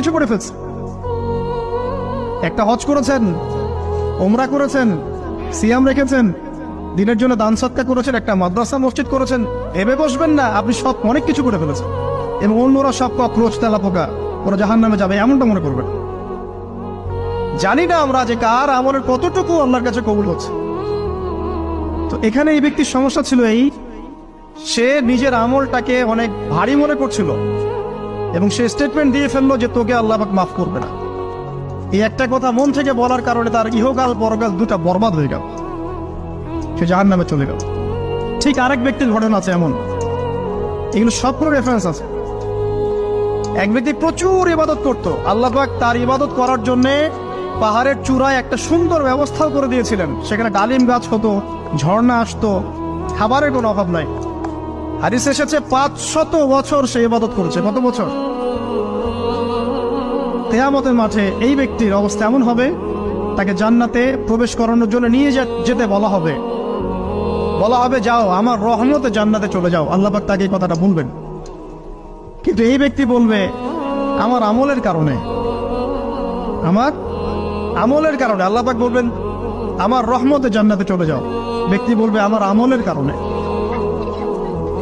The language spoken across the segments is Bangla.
কিছু করে ফেলছে। একটা হজ করেছেন ওমরা করেছেন, সিয়াম রেখেছেন, দিনের জন্য দান সৎকা করেছেন, একটা মাদ্রাসা, মসজিদ করেছেন। ভেবে বসবেন না, আপনি সব অনেক কিছু করে ফেলেছেন। এবং অন্যরা সব কক্রোচ তেলা পোকা, ওরা জাহান নামে যাবে, এমনটা মনে করবেন। জানি না আমরা যে কার আমলের কতটুকু আল্লাহর কাছে কবুল হচ্ছে। তো এখানে এই ব্যক্তির সমস্যা ছিল এই, সে নিজের আমলটাকে অনেক ভারী মনে করছিল। এবং সে স্টেটমেন্ট দিয়ে ফেলল যে তোকে আল্লাহ মাফ করবে না। এই একটা কথা মন থেকে বলার কারণে তার ইহকাল, পরকাল দুটা বরবাদ হয়ে গেল। সে জাহান নামে চলে গেল। ঠিক আরেক ব্যক্তির ঘটনা আছে এমন। এগুলো সবগুলো রেফারেন্স আছে। এক ব্যক্তি প্রচুর ইবাদত করত। আল্লাহ পাক তার ইবাদত করার জন্য পাহাড়ের চূড়ায় একটা সুন্দর ব্যবস্থাও করে দিয়েছিলেন। সেখানে ডালিম গাছ হতো, ঝর্ণা আসতো। খাবারের কোনো অভাব নাই। হাদিস এসেছে পাঁচ শত বছর সে ইবাদত করেছে। কত বছর? তেয়ামতের মাঠে এই ব্যক্তির অবস্থা এমন হবে, তাকে জান্নাতে প্রবেশ করানোর জন্য নিয়ে যেতে বলা হবে। বলা হবে, যাও, আমার রহমতে জান্নাতে চলে যাও। আল্লাহ পাক তাকে এই কথাটা বলবেন। কিন্তু এই ব্যক্তি বলবে, আমার আমলের কারণে। আমার আমলের কারণে। আল্লাহ পাক বলবেন, আমার রহমতে জান্নাতে চলে যাও। ব্যক্তি বলবে, আমার আমলের কারণে।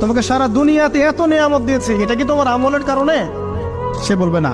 তোমাকে সারা দুনিয়াতে এত নিয়ামত দিয়েছি এটা কি তোমার আমলের কারণে? সে বলবে না।